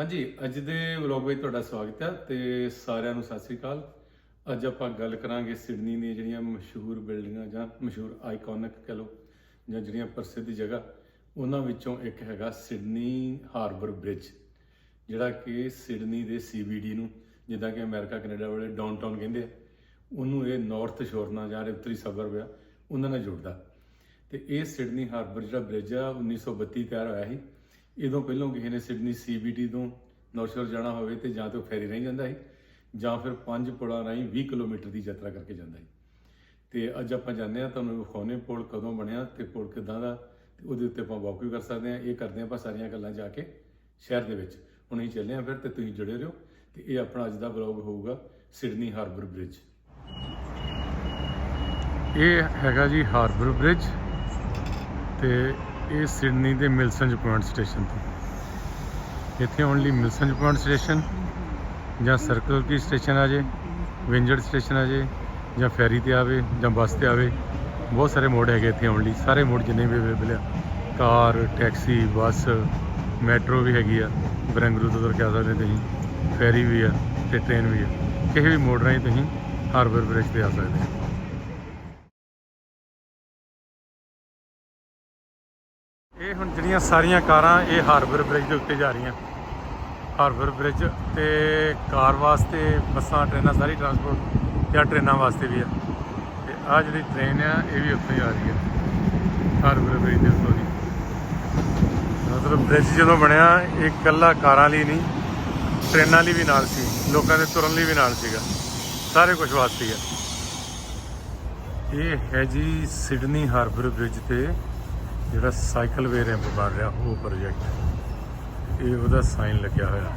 ਹਾਂਜੀ, ਅੱਜ ਦੇ ਵਲੌਗ ਵਿੱਚ ਤੁਹਾਡਾ ਸਵਾਗਤ ਹੈ ਤੇ ਸਾਰਿਆਂ ਨੂੰ ਸਤਿ ਸ੍ਰੀ ਅਕਾਲ। ਅੱਜ ਆਪਾਂ ਗੱਲ ਕਰਾਂਗੇ ਸਿਡਨੀ ਦੀਆਂ ਜਿਹੜੀਆਂ ਮਸ਼ਹੂਰ ਬਿਲਡਿੰਗਾਂ ਜਾਂ ਮਸ਼ਹੂਰ ਆਈਕੋਨਿਕ ਕਹ ਲਓ, ਜਾਂ ਜਿਹੜੀਆਂ ਪ੍ਰਸਿੱਧ ਜਗ੍ਹਾ, ਉਹਨਾਂ ਵਿੱਚੋਂ ਇੱਕ ਹੈਗਾ ਸਿਡਨੀ ਹਾਰਬਰ ਬ੍ਰਿਜ, ਜਿਹੜਾ ਕਿ ਸਿਡਨੀ ਦੇ ਸੀਬੀਡੀ ਨੂੰ, ਜਿੱਦਾਂ ਕਿ ਅਮਰੀਕਾ, ਕੈਨੇਡਾ ਵਾਲੇ ਡਾਊਨਟਾਊਨ ਕਹਿੰਦੇ ਆ, ਉਹਨੂੰ ਇਹ ਨਾਰਥ ਸ਼ੋਰ ਨਾਲ ਜਾਂ ਉੱਤਰੀ ਸਬਰਬ ਆ, ਉਹਨਾਂ ਨਾਲ ਜੁੜਦਾ। ਤੇ ਇਹ ਸਿਡਨੀ ਹਾਰਬਰ ਜਿਹੜਾ ਬ੍ਰਿਜ ਆ 1932 ਤਿਆਰ ਹੋਇਆ ਸੀ। ਇਦੋਂ ਪਹਿਲਾਂ ਕਿਸੇ ਨੇ ਸਿਡਨੀ ਸੀਬੀਟੀ ਤੋਂ ਨੌਸ਼ਰ ਜਾਣਾ ਹੋਵੇ ਤੇ ਜਾਂ ਤਾਂ ਫੈਰੀ ਰਾਹੀਂ ਜਾਂਦਾ ਸੀ, ਜਾਂ ਫਿਰ ਪੰਜ ਪੁਲਾਂ ਰਾਹੀਂ 20 ਕਿਲੋਮੀਟਰ ਦੀ ਯਾਤਰਾ ਕਰਕੇ ਜਾਂਦਾ ਸੀ। ਤੇ ਅੱਜ ਆਪਾਂ ਜਾਣਦੇ ਆ ਤੁਹਾਨੂੰ ਵਿਖਾਉਣੇ ਪੁਲ ਕਦੋਂ ਬਣਿਆ ਤੇ ਪੁਲ ਕਿਦਾਂ ਦਾ, ਤੇ ਉਹਦੇ ਉੱਤੇ ਆਪਾਂ ਵਾਕ ਵੀ ਕਰ ਸਕਦੇ ਆ ਇਹ ਕਰਦੇ ਆ ਆਪਾਂ ਸਾਰੀਆਂ ਗੱਲਾਂ ਜਾ ਕੇ ਸ਼ਹਿਰ ਦੇ ਵਿੱਚ। ਹੁਣ ਅਸੀਂ ਚੱਲੇ ਆ ਫਿਰ ਤੇ ਤੁਸੀਂ ਜੁੜੇ ਰਹੋ ਤੇ ਇਹ ਆਪਣਾ ਅੱਜ ਦਾ ਵਲੌਗ ਹੋਊਗਾ ਸਿਡਨੀ ਹਾਰਬਰ ਬ੍ਰਿਜ। ਇਹ ਹੈਗਾ ਜੀ ਹਾਰਬਰ ਬ੍ਰਿਜ ਤੇ ਇਹ ਸਿਡਨੀ ਦੇ ਮਿਲਸਨਜ ਪੁਆਇੰਟ ਸਟੇਸ਼ਨ ਤੋਂ। ਇੱਥੇ ਆਉਣ ਲਈ ਮਿਲਸਨਜ ਪੁਆਇੰਟ ਸਟੇਸ਼ਨ ਜਾਂ ਸਰਕਲ ਕੀ ਸਟੇਸ਼ਨ ਆ ਜੇ ਵਿੰਜਰਡ ਸਟੇਸ਼ਨ ਆ ਜੇ, ਜਾਂ ਫੈਰੀ ਤੇ ਆਵੇ, ਜਾਂ ਬੱਸ ਤੇ ਆਵੇ। ਬਹੁਤ ਸਾਰੇ ਮੋਡ ਹੈਗੇ ਇੱਥੇ ਆਉਣ ਲਈ ਸਾਰੇ ਮੋਡ ਜਿੰਨੇ ਵੀ ਅਵੇਲੇਬਲ ਆ। ਕਾਰ, ਟੈਕਸੀ, ਬੱਸ, ਮੈਟਰੋ ਵੀ ਹੈਗੀ ਆ। ਬਰੰਗਰੂ ਤੋਂ ਤੁਰ ਕੇ ਆ ਸਕਦੇ ਤੁਸੀਂ। ਫੈਰੀ ਵੀ ਆ ਤੇ ਟ੍ਰੇਨ ਵੀ ਆ। ਕਿਸੇ ਵੀ ਮੋਡ ਰਾਹੀਂ ਤੁਸੀਂ ਹਾਰਬਰ ਬ੍ਰਿਜ ਤੇ ਆ ਸਕਦੇ ਹੋ ਹੁਣ ਜਿਹੜੀਆਂ ਸਾਰੀਆਂ ਕਾਰਾਂ ਇਹ ਹਾਰਬਰ ਬ੍ਰਿਜ ਦੇ ਉੱਤੇ ਜਾ ਰਹੀਆਂ। ਹਾਰਬਰ ਬ੍ਰਿਜ ਤੇ ਕਾਰ ਵਾਸਤੇ ਬੱਸਾਂ, ਟ੍ਰੇਨਾਂ, ਸਾਰੀ ਟਰਾਂਸਪੋਰਟ ਜਾਂ ਟ੍ਰੇਨਾਂ ਵਾਸਤੇ ਵੀ ਆ। ਤੇ ਆ ਜਿਹੜੀ ਟ੍ਰੇਨ ਆ, ਇਹ ਵੀ ਉੱਥੇ ਹੀ ਆ ਰਹੀ ਹੈ ਹਾਰਬਰ ਬ੍ਰਿਜ ਦੇ ਉੱਤੇ ਦੀ। ਮਤਲਬ ਬ੍ਰਿਜ ਜਦੋਂ ਬਣਿਆ, ਇਹ ਇਕੱਲਾ ਕਾਰਾਂ ਲਈ ਨਹੀਂ, ਟ੍ਰੇਨਾਂ ਲਈ ਵੀ ਨਾਲ ਸੀ, ਲੋਕਾਂ ਦੇ ਤੁਰਨ ਲਈ ਵੀ ਨਾਲ ਸੀਗਾ। ਸਾਰੇ ਕੁਝ ਵਾਸਤੇ ਆ। ਇਹ ਹੈ ਜੀ ਸਿਡਨੀ ਹਾਰਬਰ ਬ੍ਰਿਜ ਤੇ ਜਿਹੜਾ ਸਾਈਕਲ ਵੇ ਰੈਂਪ ਬਣ ਰਿਹਾ ਉਹ ਪ੍ਰੋਜੈਕਟ ਇਹ ਉਹਦਾ ਸਾਈਨ ਲੱਗਿਆ ਹੋਇਆ।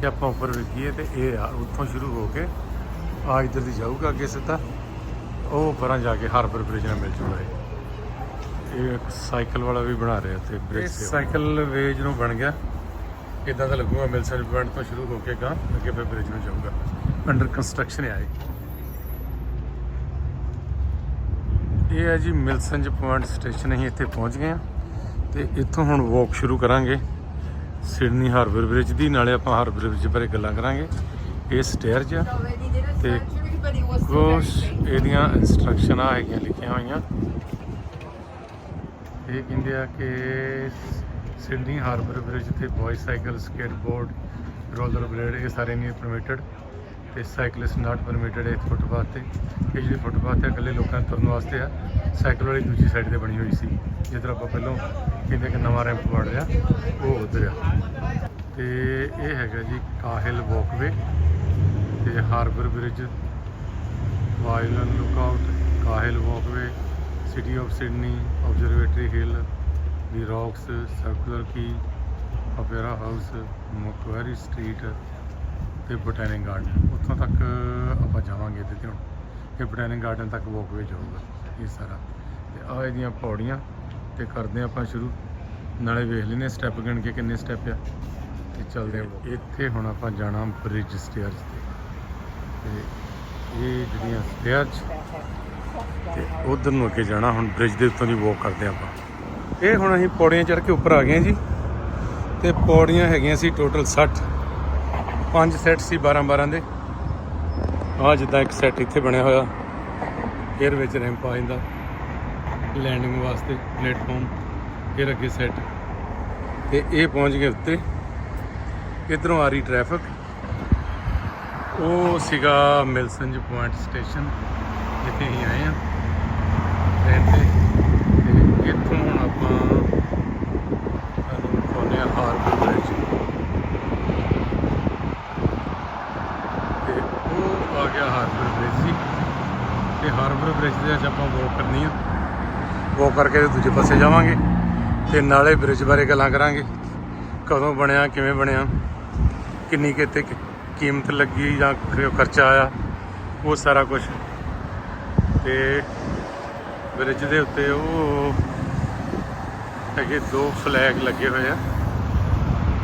ਜੇ ਆਪਾਂ ਉੱਪਰ ਵੇਖੀਏ ਤੇ ਇਹ ਆ ਉੱਥੋਂ ਸ਼ੁਰੂ ਹੋ ਕੇ ਆ ਇੱਧਰ ਦੀ ਜਾਊਗਾ ਅੱਗੇ ਸਿੱਧਾ। ਉਹ ਪਰਾਂ ਜਾ ਕੇ ਹਾਰਬਰ ਬ੍ਰਿਜ ਨਾਲ ਮਿਲ ਜੂਗਾ ਇਹ। ਇੱਕ ਸਾਈਕਲ ਵਾਲਾ ਵੀ ਬਣਾ ਰਿਹਾ ਇੱਥੇ ਬ੍ਰਿਜ ਤੇ ਸਾਈਕਲ ਵੇ ਜਦੋਂ ਬਣ ਗਿਆ। ਇਦਾਂ ਦਾ ਲੱਗੂਗਾ ਮਿਲਸਨ ਪੁਆਇੰਟ ਤੋਂ ਸ਼ੁਰੂ ਹੋ ਕੇ ਗਾਂ ਅੱਗੇ ਫਿਰ ਬ੍ਰਿਜ ਨੂੰ ਜਾਊਗਾ। ਅੰਡਰ ਕੰਸਟਰਕਸ਼ਨ ਹੈ ਇਹ। ਇਹ ਹੈ ਜੀ ਮਿਲਸੰਜ ਪੁਆਇੰਟ ਸਟੇਸ਼ਨ, ਅਸੀਂ ਇੱਥੇ ਪਹੁੰਚ ਗਏ ਹਾਂ ਤੇ ਇੱਥੋਂ ਹੁਣ ਵਾਕ ਸ਼ੁਰੂ ਕਰਾਂਗੇ। ਸਿਡਨੀ ਹਾਰਬਰ ਬ੍ਰਿਜ ਦੀ, ਨਾਲੇ ਆਪਾਂ ਹਾਰਬਰ ਬ੍ਰਿਜ ਬਾਰੇ ਗੱਲਾਂ ਕਰਾਂਗੇ। ਇਹ ਸਟੇਅਰਜ ਆ ਤੇ ਕੁਛ ਇਹਦੀਆਂ ਇਨਸਟਰਕਸ਼ਨਾਂ ਹੈਗੀਆਂ ਲਿਖੀਆਂ ਹੋਈਆਂ। ਇਹ ਕਹਿੰਦੇ ਆ ਕਿ ਸਿਡਨੀ ਹਾਰਬਰ ਬ੍ਰਿਜ ਤੇ ਬਾਈਸਾਈਕਲ ਸਕੇਟਬੋਰਡ ਰੋਲਰ ਬਲੇਡ ਇਹ ਸਾਰੇ ਨਹੀਂ ਪਰਮਿਟਡ ਤੇ ਸਾਈਕਲਿਸਟ ਨਾਟ ਪਰਮਿਟਡ ਹੈ ਫੁੱਟਪਾਥ ਤੇ। ਇਹ ਜਿਹੜੀ ਫੁੱਟਪਾਥ ਹੈ, ਇਕੱਲੇ ਲੋਕਾਂ ਦੇ ਤੁਰਨ ਵਾਸਤੇ ਆ। ਸਾਈਕਲ ਵਾਲੀ ਦੂਜੀ ਸਾਈਡ ਤੇ ਬਣੀ ਹੋਈ ਸੀ। ਜਿੱਧਰ ਆਪਾਂ ਪਹਿਲਾਂ ਕਹਿੰਦੇ ਕਿ ਨਵਾਂ ਰੈਂਪ ਬਣ ਰਿਹਾ, ਉਹ ਉਧਰ ਆ। ਤੇ ਇਹ ਹੈਗਾ ਜੀ ਕਾਹਿਲ ਵਾਕਵੇ ਤੇ Harbour Bridge pylon lookout Cahill walkway City of Sydney Observatory Hill the Rocks Circular Quay Opera House Macquarie Street ਤੇ ਬੋਟੈਨਿਕ ਗਾਰਡਨ, ਉੱਥੋਂ ਤੱਕ ਆਪਾਂ ਜਾਵਾਂਗੇ ਤੇ ਹੁਣ ਇਹ ਬੋਟੈਨਿਕ ਗਾਰਡਨ ਤੱਕ ਵਾਕਵੇ ਜਾਊਗਾ ਇਹ ਸਾਰਾ ਤੇ ਆ ਇਹਦੀਆਂ ਪੌੜੀਆਂ, ਤੇ ਕਰਦੇ ਹਾਂ ਆਪਾਂ ਸ਼ੁਰੂ। ਨਾਲੇ ਵੇਖ ਲੈਨੇ ਸਟੈਪ ਗਿਣ ਕੇ ਕਿੰਨੇ ਸਟੈਪ ਆ। ਤੇ ਚੱਲਦੇ ਆ ਇੱਥੇ ਹੁਣ ਆਪਾਂ ਜਾਣਾ ਬ੍ਰਿਜ ਸਟੇਅਰਸ ਤੇ। ਤੇ ਇਹ ਜਿਹੜੀਆਂ ਸਟੇਅਰਸ ਤੇ ਉਧਰ ਨੂੰ ਅੱਗੇ ਜਾਣਾ, ਹੁਣ ਬ੍ਰਿਜ ਦੇ ਉੱਤੋਂ ਦੀ ਵਾਕ ਕਰਦੇ ਹਾਂ ਆਪਾਂ। ਇਹ ਹੁਣ ਅਸੀਂ ਪੌੜੀਆਂ ਚੜ੍ਹ ਕੇ ਉੱਪਰ ਆ ਗਏ ਜੀ। ਤੇ ਪੌੜੀਆਂ ਹੈਗੀਆਂ ਸੀ ਟੋਟਲ 60 ਪੰਜ ਸੈੱਟ ਸੀ 12 12 ਦੇ। ਆ ਜਿੱਦਾਂ ਇੱਕ ਸੈੱਟ ਇੱਥੇ ਬਣਿਆ ਹੋਇਆ। ਫਿਰ ਵਿੱਚ ਰੈਂਪ ਆ ਜਾਂਦਾ ਲੈਂਡਿੰਗ ਵਾਸਤੇ ਪਲੇਟਫਾਰਮ ਫਿਰ ਅੱਗੇ ਸੈੱਟ ਤੇ ਇਹ ਪਹੁੰਚ ਗਏ ਉੱਤੇ। ਇਧਰੋਂ ਆ ਰਹੀ ਟ੍ਰੈਫਿਕ ਉਹ ਸੀਗਾ ਮਿਲਸਨਜ ਪੁਆਇੰਟ ਸਟੇਸ਼ਨ ਜਿੱਥੇ ਅਸੀਂ ਆਏ ਆ ਟ੍ਰੇਨ ਤੇ। ਤੇ ਇੱਥੋਂ ਹੁਣ ਆਪਾਂ ਤੁਹਾਨੂੰ ਦਿਖਾਉਂਦੇ ਆ ਹਾਰਬਰ ਬ੍ਰਿਜ ਤੇ ਉਹ ਆ ਗਿਆ ਹਾਰਬਰ ਬ੍ਰਿਜ ਜੀ ਤੇ ਬ੍ਰਿਜ ਦੇ ਅੱਜ ਆਪਾਂ ਵੋਕ ਕਰਨੀ ਆ। ਵੋਕ ਕਰਕੇ ਦੂਜੇ ਪਾਸੇ ਜਾਵਾਂਗੇ ਤੇ ਨਾਲੇ ਬ੍ਰਿਜ ਬਾਰੇ ਗੱਲਾਂ ਕਰਾਂਗੇ। ਕਦੋਂ ਬਣਿਆ, ਕਿਵੇਂ ਬਣਿਆ, ਕਿੰਨੀ ਕਿਤੇ ਕੀਮਤ ਲੱਗੀ ਜਾਂ ਖਰਚਾ ਆਇਆ, ਉਹ ਸਾਰਾ ਕੁਝ ਤੇ ਬ੍ਰਿਜ ਦੇ ਉੱਤੇ ਉਹ ਹੈਗੇ ਦੋ ਫਲੈਗ ਲੱਗੇ ਹੋਏ ਆ।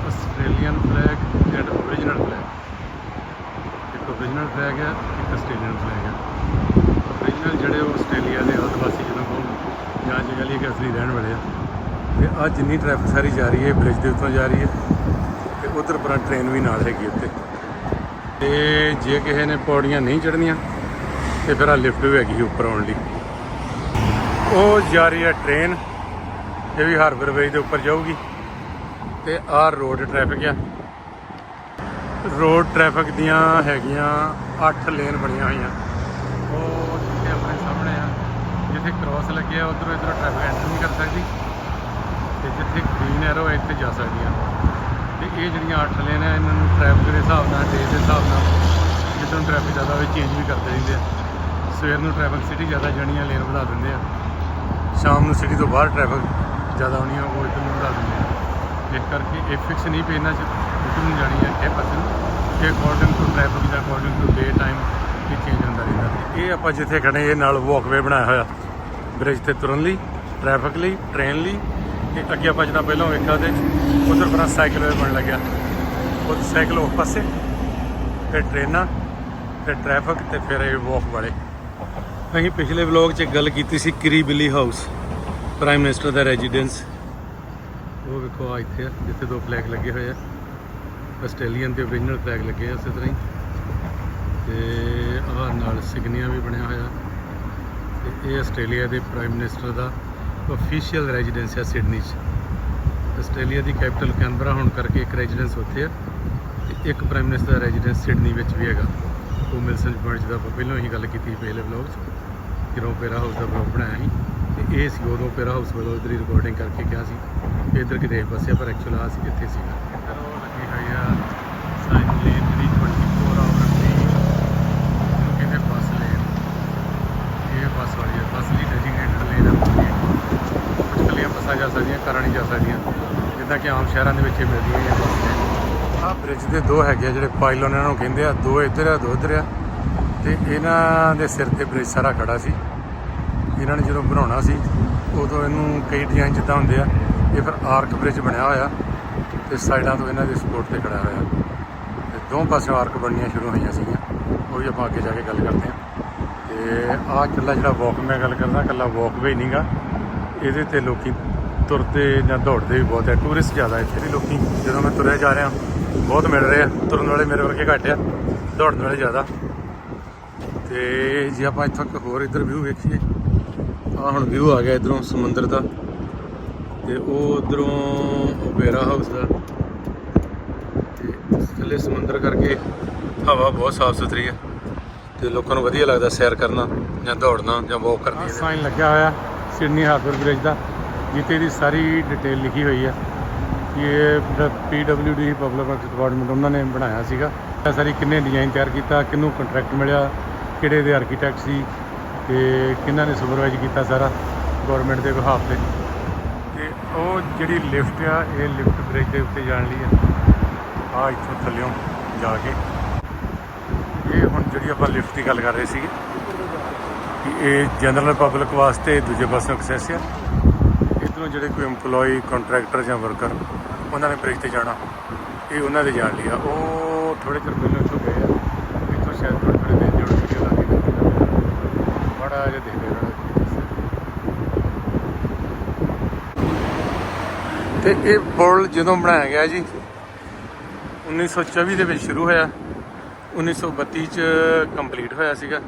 Australian flag and original flag ਇੱਕ ਓਰੀਜਨਲ ਫਲੈਗ ਹੈ ਇੱਕ ਆਸਟ੍ਰੇਲੀਅਨ ਫਲੈਗ ਹੈ ਓਰੀਜਨਲ ਜਿਹੜੇ ਉਹ ਆਸਟ੍ਰੇਲੀਆ ਦੇ ਆਦਿਵਾਸੀ ਜਿਹਨਾਂ ਕੋਲ ਜਾਂ ਜਗ੍ਹਾ ਲਈ ਕਿ ਅਸਲੀ ਰਹਿਣ ਵਾਲੇ ਆ। ਤੇ ਆ ਜਿੰਨੀ ਟ੍ਰੈਫਿਕ ਸਾਰੀ ਜਾ ਰਹੀ ਹੈ ਬ੍ਰਿਜ ਦੇ ਉੱਤੋਂ ਜਾ ਰਹੀ ਹੈ ਤੇ ਉਧਰ ਪਰਾਂ ਟ੍ਰੇਨ ਵੀ ਨਾਲ ਹੈਗੀ ਉੱਤੇ ਤੇ ਜੇ ਕਿਸੇ ਨੇ ਪੌੜੀਆਂ ਨਹੀਂ ਚੜ੍ਹਨੀਆਂ, ਤੇ ਫਿਰ ਆ ਲਿਫਟ ਵੀ ਹੈਗੀ ਉੱਪਰ ਆਉਣ ਲਈ। ਉਹ ਜਾ ਰਹੀ ਹੈ ਟ੍ਰੇਨ ਇਹ ਵੀ ਹਾਰਬਰ ਵੇਜ ਦੇ ਉੱਪਰ ਜਾਊਗੀ। ਤੇ ਆਹ ਰੋਡ ਟ੍ਰੈਫਿਕ ਆ। ਰੋਡ ਟ੍ਰੈਫਿਕ ਦੀਆਂ ਹੈਗੀਆਂ 8 ਲੇਨ ਬਣੀਆਂ ਹੋਈਆਂ ਉਹ ਜਿੱਥੇ ਆਪਣੇ ਸਾਹਮਣੇ ਆ ਜਿੱਥੇ ਕ੍ਰਾਸ ਲੱਗਿਆ ਉਧਰੋਂ ਇਧਰੋਂ ਟ੍ਰੈਫਿਕ ਐਂਟਰ ਨਹੀਂ ਕਰ ਸਕਦੀ ਤੇ ਜਿੱਥੇ ਗ੍ਰੀਨ ਐਰੋ ਹੈ ਇੱਥੇ ਜਾ ਸਕਦੀਆਂ ਤੇ ਇਹ ਜਿਹੜੀਆਂ ਅੱਠ ਲੇਨ ਆ, ਇਹਨਾਂ ਨੂੰ ਟ੍ਰੈਫਿਕ ਦੇ ਹਿਸਾਬ ਨਾਲ ਡੇ ਦੇ ਹਿਸਾਬ ਨਾਲ ਜਿੱਦਾਂ ਟ੍ਰੈਫਿਕ ਜ਼ਿਆਦਾ ਹੋਵੇ ਚੇਂਜ ਵੀ ਕਰਦੇ ਰਹਿੰਦੇ ਆ। ਸਵੇਰ ਨੂੰ ਟ੍ਰੈਫਿਕ ਸਿਟੀ ਜ਼ਿਆਦਾ ਜਾਣੀਆਂ ਲੇਨ ਵਧਾ ਦਿੰਦੇ ਆ। ਸ਼ਾਮ ਨੂੰ ਸਿਟੀ ਤੋਂ ਬਾਹਰ ਟ੍ਰੈਫਿਕ ਜ਼ਿਆਦਾ ਹੋਣੀ ਆ, ਉਹ ਇੱਧਰ ਨੂੰ ਵਧਾ ਦਿੰਦੇ ਆ। ਇਸ ਕਰਕੇ ਇਹ ਫਿਕਸ ਨਹੀਂ ਪਈ ਇਹਨਾਂ ਚ ਇੱਧਰ ਨੂੰ ਜਾਣੀ ਹੈ ਇਹ ਪਾਸੇ ਕਿ ਅਕੋਰਡਿੰਗ ਟੂ ਟ੍ਰੈਫਿਕ ਜਾਂ ਅਕੋਰਡਿੰਗ ਟੂ ਡੇ ਟਾਈਮ ਇਹ ਚੇਂਜ ਹੁੰਦਾ ਰਹਿੰਦਾ। ਤੇ ਇਹ ਆਪਾਂ ਜਿੱਥੇ ਖੜੇ ਇਹ ਨਾਲ ਵਾਕਵੇ ਬਣਾਇਆ ਹੋਇਆ। ਬ੍ਰਿਜ ਤੇ ਤੁਰਨ ਲਈ ਟ੍ਰੈਫਿਕ ਲਈ ਟ੍ਰੇਨ ਲਈ ਤੇ ਅੱਗੇ ਆਪਾਂ ਜਿੱਦਾਂ ਪਹਿਲਾਂ ਵੇਖਿਆ ਤੇ ਉਧਰ ਪਰਾਂ ਸਾਈਕਲ ਵੇ ਬਣ ਲੱਗਿਆ। ਉਹ ਸਾਈਕਲ ਉਸ ਪਾਸੇ, ਫਿਰ ਟ੍ਰੇਨਾਂ ਫਿਰ ਟ੍ਰੈਫਿਕ ਤੇ ਫਿਰ ਇਹ ਵਾਕ ਵਾਲੇ। ਅਸੀਂ ਪਿਛਲੇ ਵਲੌਗ 'ਚ ਗੱਲ ਕੀਤੀ ਸੀ Kirribilli House prime minister ਦਾ ਰੈਜ਼ੀਡੈਂਸ ਉਹ ਵੇਖੋ ਆ ਇੱਥੇ ਆ, ਜਿੱਥੇ ਦੋ ਫਲੈਗ ਲੱਗੇ ਹੋਏ ਆ। ਆਸਟ੍ਰੇਲੀਅਨ ਤੇ ਓਰੀਜਨਲ ਫਲੈਗ ਲੱਗੇ ਆ ਉਸੇ ਤਰ੍ਹਾਂ ਹੀ। ਤੇ ਆਹ ਨਾਲ ਸਿਗਨੀਆਂ ਵੀ ਬਣਿਆ ਹੋਇਆ। ਤੇ ਇਹ ਆਸਟ੍ਰੇਲੀਆ ਦੇ ਪ੍ਰਾਈਮ ਮਿਨਿਸਟਰ ਦਾ ਅਫੀਸ਼ੀਅਲ ਰੈਜ਼ੀਡੈਂਸ ਹੈ ਸਿਡਨੀ 'ਚ। ਆਸਟ੍ਰੇਲੀਆ ਦੀ ਕੈਪੀਟਲ ਕੈਨਬਰਾ ਹੋਣ ਕਰਕੇ ਇੱਕ ਰੈਜ਼ੀਡੈਂਸ ਉੱਥੇ ਆ ਤੇ ਇੱਕ ਪ੍ਰਾਈਮ ਮਿਨਿਸਟਰ ਦਾ ਰੈਜ਼ੀਡੈਂਸ ਸਿਡਨੀ ਵਿੱਚ ਵੀ ਹੈਗਾ। ਉਹ ਮਿਲਸਨ ਪੁਆਇੰਟ ਜਿਹਦਾ ਆਪਾਂ ਪਹਿਲਾਂ ਹੀ ਗੱਲ ਕੀਤੀ ਸੀ ਪਹਿਲੇ ਵਲੌਗ 'ਚ ਕਿ ਪੇਰਾ ਹਾਊਸ ਦਾ ਵਲੌਗ ਬਣਾਇਆ ਸੀ ਤੇ ਇਹ ਸੀ ਉਦੋਂ ਪੇਰਾ ਹਾਊਸ ਵੱਲੋਂ ਇਧਰ ਹੀ ਰਿਕਾਰਡਿੰਗ ਕਰਕੇ ਕਿਹਾ ਸੀ। ਕਿ ਇੱਧਰ ਕਿਤੇ ਇਸ ਪਾਸੇ ਆ, ਪਰ ਐਕਚੁਅਲ ਆ ਸੀ ਇੱਥੇ ਸੀਗਾ। ਉਹ ਲੱਗੀ ਹੋਈ ਆ ਸਾਈਨ ਲੇਨ ਜਿਹੜੀ 24 ਆਵਰ ਦੀ ਇਹਨੂੰ ਕਹਿੰਦੇ ਬੱਸ ਲੇਨ ਇਹ ਬੱਸ ਵਾਲੀ ਹੈ ਬੱਸ ਲਈ ਡੈਜਿਗਨੇਟਡ ਲੇਨ ਆ ਕੁਝ ਕੱਲੀਆਂ ਬੱਸਾਂ ਜਾ ਸਕਦੀਆਂ, ਕਾਰਾਂ ਨਹੀਂ ਜਾ ਸਕਦੀਆਂ। ਜਿੱਦਾਂ ਕਿ ਆਮ ਸ਼ਹਿਰਾਂ ਦੇ ਵਿੱਚ ਇਹ ਮਿਲਦੀਆਂ ਨੇ ਬੱਸ। ਆਹ ਬ੍ਰਿਜ ਦੇ ਦੋ ਹੈਗੇ ਆ, ਜਿਹੜੇ ਪਾਈਲਨ ਇਹਨਾਂ ਨੂੰ ਕਹਿੰਦੇ ਆ, ਦੋ ਇੱਧਰ ਆ, ਦੋ ਇੱਧਰ ਆ। ਤੇ ਇਹਨਾਂ ਦੇ ਸਿਰ ਤੇ ਬ੍ਰਿਜ ਸਾਰਾ ਖੜਾ ਸੀ। ਇਹਨਾਂ ਨੇ ਜਦੋਂ ਬਣਾਉਣਾ ਸੀ, ਉਦੋਂ ਇਹਨੂੰ ਕਈ ਡਿਜ਼ਾਈਨ ਜਿੱਦਾਂ ਹੁੰਦੇ ਆ, ਇਹ ਫਿਰ ਆਰਕ ਬ੍ਰਿਜ ਬਣਿਆ ਹੋਇਆ ਤੇ ਸਾਈਡਾਂ ਤੋਂ ਇਹਨਾਂ ਦੇ ਸਪੋਰਟ ਤੇ ਖੜਾ ਹੋਇਆ। ਤੇ ਦੋ ਪਾਸੇ ਆਰਕ ਬਣਨੀਆਂ ਸ਼ੁਰੂ ਹੋਈਆਂ ਸੀਗੀਆਂ। ਉਹ ਵੀ ਆਪਾਂ ਅੱਗੇ ਜਾ ਕੇ ਗੱਲ ਕਰਦੇ ਹਾਂ। ਤੇ ਆਹ ਇਕੱਲਾ ਜਿਹੜਾ ਵਾਕ ਮੈਂ ਗੱਲ ਕਰਦਾ, ਇਕੱਲਾ ਵਾਕਵੇ ਨਹੀਂਗਾ। ਇਹਦੇ ਤੇ ਲੋਕੀ ਤੁਰਦੇ ਜਾਂ ਦੌੜਦੇ ਵੀ ਬਹੁਤ ਹੈ ਟੂਰਿਸਟ ਜ਼ਿਆਦਾ ਇੱਥੇ ਵੀ ਲੋਕੀ, ਜਦੋਂ ਮੈਂ ਤੁਰਿਆ ਜਾ ਰਿਹਾ, ਬਹੁਤ ਮਿਲ ਰਹੇ ਆ। ਤੁਰਨ ਵਾਲੇ ਮੇਰੇ ਵਰਗੇ ਘੱਟ ਆ, ਦੌੜਨ ਵਾਲੇ ਜ਼ਿਆਦਾ। ਤੇ ਜੇ ਆਪਾਂ ਇੱਥੋਂ ਇੱਕ ਹੋਰ ਇੱਧਰ ਵਿਊ ਵੇਖੀਏ ਆ ਹੁਣ ਵਿਊ ਆ ਗਿਆ ਇਧਰੋਂ ਸਮੁੰਦਰ ਦਾ। ਤੇ ਉਹ ਉਧਰੋਂ ਓਪੇਰਾ ਹਾਊਸ ਦਾ। ਤੇ ਥੱਲੇ ਸਮੁੰਦਰ ਕਰਕੇ ਹਵਾ ਬਹੁਤ ਸਾਫ਼ ਸੁਥਰੀ ਹੈ ਤੇ ਲੋਕਾਂ ਨੂੰ ਵਧੀਆ ਲੱਗਦਾ ਸੈਰ ਕਰਨਾ ਜਾਂ ਦੌੜਨਾ ਜਾਂ ਵਾਕ ਕਰਨੀ ਸਾਈਨ ਲੱਗਿਆ ਹੋਇਆ ਸਿਡਨੀ ਹਾਰਬਰ ਬ੍ਰਿਜ ਦਾ ਜਿੱਤੇ ਦੀ ਸਾਰੀ ਡਿਟੇਲ ਲਿਖੀ ਹੋਈ ਹੈ ਇਹ ਪੀਡਬਲਯੂਡੀ ਪਬਲਿਕ ਵਰਕਸ ਡਿਪਾਰਟਮੈਂਟ ਉਹਨਾਂ ਨੇ ਬਣਾਇਆ ਸੀਗਾ। ਸਾਰੀ ਕਿੰਨੇ ਡਿਜ਼ਾਈਨ ਤਿਆਰ ਕੀਤਾ ਕਿਹਨੂੰ ਕੰਟਰੈਕਟ ਮਿਲਿਆ ਕਿਹੜੇ ਦੇ ਆਰਕੀਟੈਕਟ ਸੀ ਤੇ ਕਿਹਨਾਂ ਨੇ ਸੁਪਰਵਾਈਜ਼ ਕੀਤਾ ਸਾਰਾ ਗਵਰਨਮੈਂਟ ਦੇ ਵਿਭਾਗ ਤੇ। ਤੇ ਉਹ ਜਿਹੜੀ ਲਿਫਟ ਆ ਇਹ ਲਿਫਟ ਬ੍ਰਿਜ ਦੇ ਉੱਤੇ ਜਾਣ ਲਈ ਆ। ਆ ਇੱਥੋਂ ਥੱਲਿਓਂ ਜਾ ਕੇ ਜਿਹੜੀ ਆਪਾਂ ਲਿਫਟ ਦੀ ਗੱਲ ਕਰ ਰਹੇ ਸੀਗੇ ਕਿ ਇਹ ਜਨਰਲ ਪਬਲਿਕ ਵਾਸਤੇ ਦੂਜੇ ਪਾਸੇ ਐਕਸੈਸ ਆ। ਇਧਰੋਂ ਜਿਹੜੇ ਕੋਈ EMPLOYE ਕੰਟਰੈਕਟਰ ਜਾਂ ਵਰਕਰ ਉਹਨਾਂ ਨੇ ਬ੍ਰਿਜ ਤੇ ਜਾਣਾ। ਇਹ ਉਹਨਾਂ ਦੇ ਜਾਣ ਲਈ ਆ। ਉਹ ਥੋੜੇ ਚਿਰ ਪਹਿਲਾਂ ਇੱਥੋਂ ਗਏ ਆ। ਇੱਥੋਂ ਸ਼ਾਇਦ ਥੋੜੇ ਥੋੜੇ ਦਿਨ ਜੁੜ ਕੇ ਲਾ ਕੇ ਬੜਾ ਜਿਹਾ ਦੇਖਦੇ ਰਹਿਣਾ ਤੇ ਇਹ ਪੁਲ ਜਦੋਂ ਬਣਾਇਆ ਗਿਆ ਜੀ 1924 ਦੇ ਵਿੱਚ ਸ਼ੁਰੂ ਹੋਇਆ। 1932 ਚ ਕੰਪਲੀਟ ਹੋਇਆ ਸੀਗਾ।